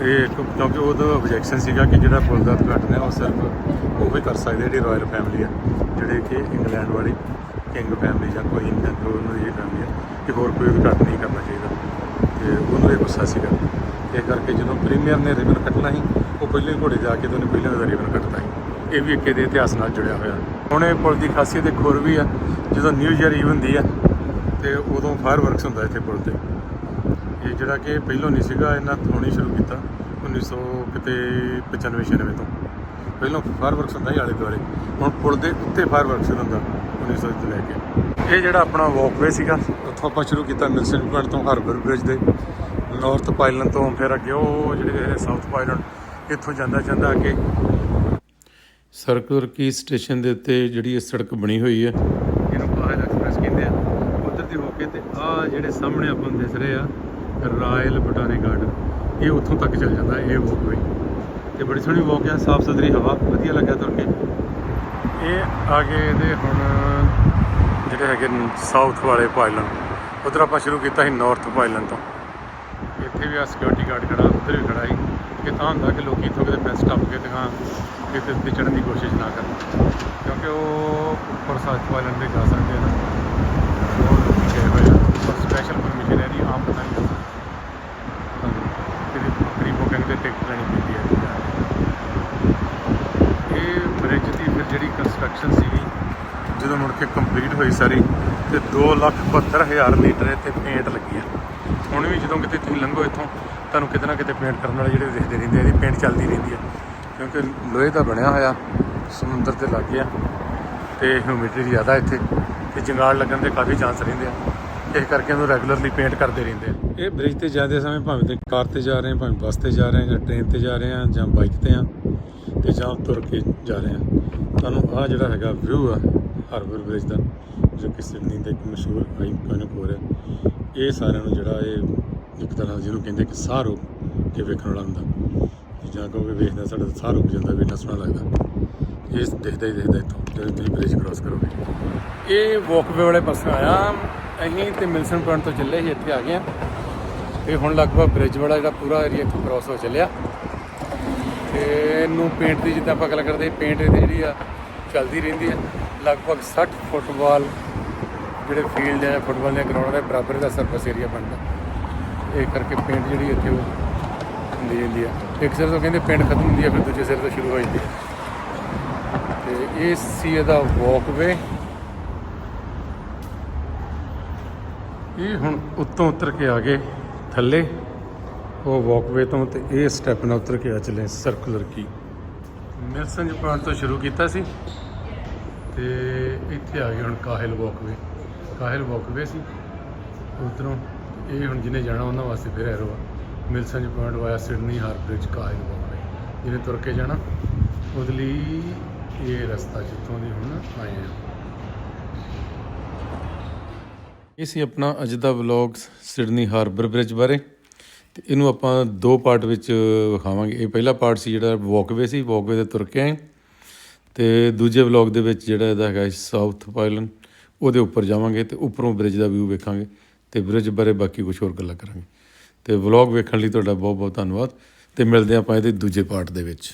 ਇਹ ਕਿਉਂਕਿ ਉਹਦਾ ਆਬਜੈਕਸ਼ਨ ਸੀਗਾ ਕਿ ਜਿਹੜਾ ਪੁਲ ਦਾ ਉਦਘਾਟਨ ਹੈ ਉਹ ਸਿਰਫ ਉਹ ਹੀ ਕਰ ਸਕਦੇ ਜਿਹੜੀ ਰਾਇਲ ਫੈਮਿਲੀ ਹੈ ਜਿਹੜੇ ਕਿ ਇੰਗਲੈਂਡ ਵਾਲੀ ਕਿੰਗ ਫੈਮਿਲੀ ਜਾਂ ਕੋਈ ਇੰਡੀਅਨ ਉਹਨਾਂ ਦੀ ਫੈਮਿਲੀ ਹੈ ਕਿ ਹੋਰ ਕੋਈ ਉਦਘਾਟਨ ਨਹੀਂ ਕਰਨਾ ਚਾਹੀਦਾ। ਤੇ ਉਹਨੂੰ ਇਹ ਗੁੱਸਾ ਸੀਗਾ। ਇਹ ਕਰਕੇ ਜਦੋਂ ਪ੍ਰੀਮੀਅਰ ਨੇ ਰਿਬਨ ਕੱਟਣਾ ਸੀ, ਉਹ ਪਹਿਲੇ ਘੋੜੇ ਜਾ ਕੇ ਤੇ ਉਹਨੇ ਪਹਿਲਾਂ ਦਾ ਰਿਬਨ ਕੱਟਤਾ ਸੀ। ਇਹ ਵੀ ਇੱਕ ਇਹਦੇ ਇਤਿਹਾਸ ਨਾਲ ਜੁੜਿਆ ਹੋਇਆ। ਹੁਣ ਇਹ ਪੁਲ ਦੀ ਖਾਸੀਅਤ ਇੱਕ ਹੋਰ ਵੀ ਆ, ਜਦੋਂ ਨਿਊ ਈਅਰ ਈਵ ਹੁੰਦੀ ਆ, ਤੇ ਉਦੋਂ ਫਾਇਰ ਵਰਕਸ ਹੁੰਦਾ ਇੱਥੇ ਪੁਲ ਤੇ। ਇਹ ਜਿਹੜਾ ਕਿ ਪਹਿਲੋਂ ਨਹੀਂ ਸੀਗਾ, ਇਹਨਾਂ ਹੋਣੀ ਸ਼ੁਰੂ ਕੀਤਾ 1900 ਕਿਤੇ 95 96 ਤੋਂ। ਪਹਿਲੋਂ ਫਾਇਰ ਵਰਕਸ ਹੁੰਦਾ ਸੀ ਆਲੇ ਦੁਆਲੇ ਹੁਣ ਪੁਲ ਦੇ ਉੱਤੇ ਫਾਇਰ ਵਰਕਸ ਹੁੰਦਾ 1900 ਤੋਂ ਲੈ ਕੇ। ਇਹ ਜਿਹੜਾ ਆਪਣਾ ਵਾਕਵੇ ਸੀਗਾ ਉੱਥੋਂ ਆਪਾਂ ਸ਼ੁਰੂ ਕੀਤਾ ਮਿਲਸਨ ਪੁਆਇੰਟ ਤੋਂ ਹਾਰਬਰ ਬ੍ਰਿਜ ਦੇ। ਨਾਰਥ ਪਾਈਲਨ ਤੋਂ ਫਿਰ ਅੱਗੇ ਉਹ ਜਿਹੜੇ ਸਾਊਥ ਪਾਈਲਨ ਇੱਥੋਂ ਜਾਂਦਾ ਜਾਂਦਾ ਅੱਗੇ। ਸਰਕੂਲਰ ਕੀ ਸਟੇਸ਼ਨ ਦੇ ਉੱਤੇ ਜਿਹੜੀ ਇਹ ਸੜਕ ਬਣੀ ਹੋਈ ਹੈ। ਇਹਨੂੰ ਕਾਹਲ ਐਕਸਪ੍ਰੈਸ ਕਹਿੰਦੇ ਆ। ਉਧਰ ਦੀ ਹੋ ਕੇ ਤੇ ਆ ਜਿਹੜੇ ਸਾਹਮਣੇ ਆਪਾਂ ਨੂੰ ਦਿਸ ਰਹੇ ਆ ਰਾਇਲ ਬਟਾਨੀ ਗਾਰਡਨ ਇਹ ਉੱਥੋਂ ਤੱਕ ਚੱਲ ਜਾਂਦਾ ਇਹ ਵਾਕਵੇ ਤੇ ਬੜੀ ਸੋਹਣੀ ਵਾਕ ਆ ਸਾਫ਼ ਸੁਥਰੀ ਹਵਾ ਵਧੀਆ ਲੱਗਾ ਤੁਰ ਕੇ। ਇਹ ਆ ਗਏ ਇਹਦੇ ਹੁਣ ਜਿਹੜੇ ਹੈਗੇ ਸਾਊਥ ਵਾਲੇ ਪਾਇਲਨ ਉਧਰ ਆਪਾਂ ਸ਼ੁਰੂ ਕੀਤਾ ਸੀ ਨਾਰਥ ਪਾਇਲਨ ਤੋਂ। ਇੱਥੇ ਵੀ ਆ ਸਿਕਿਉਰਿਟੀ ਗਾਰਡ ਖੜਾ, ਉੱਧਰ ਵੀ ਖੜਾ ਸੀ। ਕਿ ਤਾਂ ਹੁੰਦਾ ਕਿ ਲੋਕੀ ਇੱਥੋਂ ਕਿਤੇ ਫੈਂਸ ਟੱਪ ਕੇ ਦਿਖਾਂ ਕਿਤੇ ਉੱਤੇ ਚੜ੍ਹਨ ਦੀ ਕੋਸ਼ਿਸ਼ ਨਾ ਕਰਨ। ਕਿਉਂਕਿ ਉਹ ਉੱਪਰ ਸਾਊਥ ਪਾਇਲਨ ਤੇ ਜਾ ਸਕਦੇ ਆ ਨਾ। ਉਹ ਲੋਕੀ ਗਏ ਹੋਏ ਆ। ਪਰ ਸਪੈਸ਼ਲ ਪਰਮਿਸ਼ਨ ਹੈ ਦੀ ਆਮ ਪਤਾ ਨਹੀਂ ਕਿਤੇ ਪ੍ਰੀ ਬੁਕਿੰਗ ਤੇ ਟਿਕਟ ਲੈਣੀ ਪੈਂਦੀ ਹੈ। ਇਹ ਬ੍ਰਿਜ ਦੀ ਫਿਰ ਜਿਹੜੀ ਕੰਸਟਰਕਸ਼ਨ ਸੀਗੀ ਜਦੋਂ ਮੁੜ ਕੇ ਕੰਪਲੀਟ ਹੋਈ ਸਾਰੀ ਤੇ 272000 ਲੀਟਰ ਇੱਥੇ ਪੇਂਟ ਲੱਗੀ ਆ। ਹੁਣ ਵੀ ਜਦੋਂ ਕਿਤੇ ਤੁਸੀਂ ਲੰਘੋ ਇੱਥੋਂ, ਤੁਹਾਨੂੰ ਕਿਤੇ ਨਾ ਕਿਤੇ ਪੇਂਟ ਕਰਨ ਵਾਲੇ ਜਿਹੜੇ ਦਿਖਦੇ ਰਹਿੰਦੇ ਆ, ਇਹਦੀ ਪੇਂਟ ਚੱਲਦੀ ਰਹਿੰਦੀ ਆ। ਕਿਉਂਕਿ ਲੋਹੇ ਦਾ ਬਣਿਆ ਹੋਇਆ, ਸਮੁੰਦਰ ਦੇ ਲਾਗੇ ਆ ਤੇ ਹਿਊਮਿਡਿਟੀ ਜ਼ਿਆਦਾ ਇੱਥੇ ਤੇ ਜੰਗਾਲ ਲੱਗਣ ਦੇ ਕਾਫੀ ਚਾਂਸ ਰਹਿੰਦੇ ਆ। ਇਸ ਕਰਕੇ ਉਹਨੂੰ ਰੈਗੂਲਰਲੀ ਪੇਂਟ ਕਰਦੇ ਰਹਿੰਦੇ ਆ। ਇਹ ਬ੍ਰਿਜ ਤੇ ਜਾਂਦੇ ਸਮੇਂ ਭਾਵੇਂ ਤੇ ਕਾਰ ਤੇ ਜਾ ਰਹੇ ਆ ਭਾਵੇਂ ਬੱਸ ਤੇ ਜਾ ਰਹੇ ਆ ਜਾਂ ਟ੍ਰੇਨ ਤੇ ਜਾ ਰਹੇ ਆ ਜਾਂ ਬਾਈਕ ਤੇ ਆ, ਤੇ ਜਾਂ ਤੁਰ ਕੇ ਜਾ ਰਹੇ ਆ ਤੁਹਾਨੂੰ ਆ ਜਿਹੜਾ ਹੈਗਾ ਵਿਊ ਆ ਹਾਰਬਰ ਬ੍ਰਿਜ ਦਾ, ਜੋ ਕਿ ਸਿਡਨੀ ਦਾ ਇੱਕ ਮਸ਼ਹੂਰ ਆਈਕਨਿਕ ਹੋ। ਰਿਹਾ ਇਹ ਸਾਰਿਆਂ ਨੂੰ ਜਿਹੜਾ ਇਹ ਇੱਕ ਤਰ੍ਹਾਂ ਜਿਹਨੂੰ ਕਹਿੰਦੇ ਕਿ ਸਾਹ ਰੋਕ ਕੇ ਵੇਖਣ ਵਾਲਾ ਹੁੰਦਾ। ਜਾਂ ਕਿਉਂਕਿ ਵੇਖਦਾ ਸਾਡਾ ਤਾਂ ਸਾਹ ਰੁਕ ਜਾਂਦਾ ਵੇਖਣਾ ਸੋਹਣਾ ਲੱਗਦਾ। ਇਹ ਦੇਖਦਾ ਹੀ ਦੇਖਦਾ ਇੱਥੋਂ, ਜਦੋਂ ਤੁਸੀਂ ਬ੍ਰਿਜ ਕ੍ਰਾਸ ਕਰੋਗੇ। ਇਹ ਵਾਕਵੇ ਵਾਲੇ ਪਾਸੇ ਆਇਆ। ਅਸੀਂ ਤੇ ਮਿਲਸਨ ਪੁਆਇੰਟ ਤੋਂ ਚੱਲੇ ਸੀ, ਇੱਥੇ ਆ ਗਏ ਆ ਤੇ ਹੁਣ ਲਗਭਗ ਬ੍ਰਿਜ ਵਾਲਾ ਜਿਹੜਾ ਪੂਰਾ ਏਰੀਆ ਕ੍ਰਾਸ ਹੋ ਚੱਲਿਆ। ਤੇ ਇਹਨੂੰ ਪੇਂਟ ਦੀ ਜਿੱਦਾਂ ਆਪਾਂ ਗੱਲ ਕਰਦੇ ਪੇਂਟ ਦੀ ਜਿਹੜੀ ਆ ਚੱਲਦੀ ਰਹਿੰਦੀ ਆ। ਲਗਭਗ 60 ਫੁੱਟਬਾਲ ਜਿਹੜੇ ਫੀਲਡ ਹੈ ਫੁੱਟਬਾਲ ਦੇ ਗਰਾਊਂਡ ਦੇ ਬਰਾਬਰ ਦਾ ਸਰਫੇਸ ਏਰੀਆ ਬਣਦਾ। ਇਹ ਕਰਕੇ ਪਿੰਡ ਜਿਹੜੀ ਇੱਥੇ ਉਹ ਹੁੰਦੀ ਜਾਂਦੀ ਹੈ ਇੱਕ ਸਿਰ ਤੋਂ ਕਹਿੰਦੇ ਪਿੰਡ ਖਤਮ ਹੁੰਦੀ ਹੈ ਫਿਰ ਦੂਜੇ ਸਿਰ ਤੋਂ ਸ਼ੁਰੂ ਹੋ ਜਾਂਦੀ ਹੈ ਤੇ ਇਹ ਸੀ ਇਹਦਾ ਵਾਕਵੇ ਇਹ ਹੁਣ ਉੱਤੋਂ ਉਤਰ ਕੇ ਆ ਗਏ ਥੱਲੇ। ਉਹ ਵਾਕਵੇ ਤੋਂ ਤੇ ਇਹ ਸਟੈਪ ਨਾਲ ਉਤਰ ਕੇ ਆ ਚਲੇ ਸਰਕੂਲਰ ਕੀ ਮਿਲਸਨ ਪੁਆਇੰਟ ਤੋਂ ਸ਼ੁਰੂ ਕੀਤਾ ਸੀ। ਤੇ ਇੱਥੇ ਆ ਗਏ ਹੁਣ ਕਾਹਿਲ ਵਾਕਵੇ ਕਾਹਿਲ ਵਾਕਵੇ ਸੀ। ਉਧਰੋਂ ਇਹ ਹੁਣ ਜਿਹਨੇ ਜਾਣਾ ਉਹਨਾਂ ਵਾਸਤੇ ਫਿਰ ਐਰੋ ਆ। Milsons Point via Sydney Harbour Bridge Cahill Walkway ਜਿਹਨੇ ਤੁਰ ਕੇ ਜਾਣਾ, ਉਹਦੇ ਲਈ ਇਹ ਰਸਤਾ ਜਿੱਥੋਂ ਦੀ ਹੁਣ ਆਏ ਆ। ਇਹ ਸੀ ਆਪਣਾ ਅੱਜ ਦਾ ਵਲੌਗ ਸਿਡਨੀ ਹਾਰਬਰ ਬ੍ਰਿਜ ਬਾਰੇ। ਤੇ ਇਹਨੂੰ ਆਪਾਂ ਦੋ ਪਾਰਟ ਵਿੱਚ ਵਿਖਾਵਾਂਗੇ। ਇਹ ਪਹਿਲਾ ਪਾਰਟ ਸੀ ਜਿਹੜਾ ਵਾਕਵੇ ਸੀ। ਵਾਕਵੇ ਤੇ ਤੁਰ ਕੇ ਆਏ। ਤੇ ਦੂਜੇ ਵਲੌਗ ਦੇ ਵਿੱਚ ਜਿਹੜਾ ਇਹਦਾ ਹੈਗਾ ਸਾਊਥ ਪਾਇਲਨ ਉਹਦੇ ਉੱਪਰ ਜਾਵਾਂਗੇ ਤੇ ਉੱਪਰੋਂ ਬ੍ਰਿਜ ਦਾ ਵਿਊ ਵੇਖਾਂਗੇ ਤੇ ਬ੍ਰਿਜ ਬਾਰੇ ਬਾਕੀ ਕੁਝ ਹੋਰ ਗੱਲਾਂ ਕਰਾਂਗੇ। ਤੇ ਵਲੌਗ ਵੇਖਣ ਲਈ ਤੁਹਾਡਾ ਬਹੁਤ ਬਹੁਤ ਧੰਨਵਾਦ ਤੇ ਮਿਲਦੇ ਆਪਾਂ ਇਹਦੇ ਦੂਜੇ ਪਾਰਟ ਦੇ ਵਿੱਚ।